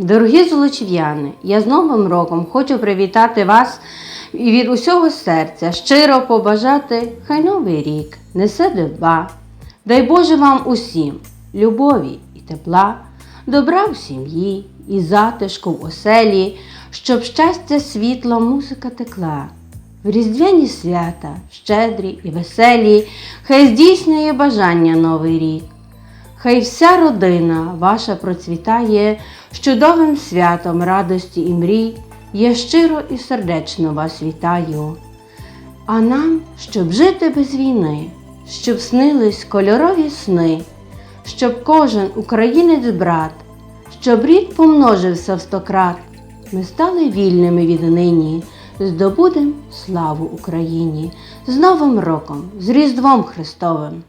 Дорогі золочів'яни, я з Новим роком хочу привітати вас і від усього серця щиро побажати, хай новий рік несе дива. Дай Боже вам усім любові і тепла, добра в сім'ї і затишку в оселі, щоб щастя, світло, музика текла. В різдвяні свята, щедрі і веселі, хай здійснює бажання новий рік. Хай вся родина ваша процвітає з чудовим святом радості і мрій. Я щиро і сердечно вас вітаю. А нам, щоб жити без війни, щоб снились кольорові сни, щоб кожен українець брат, щоб рід помножився в стократ, ми стали вільними віднині, здобудем славу Україні з Новим роком, з Різдвом Христовим.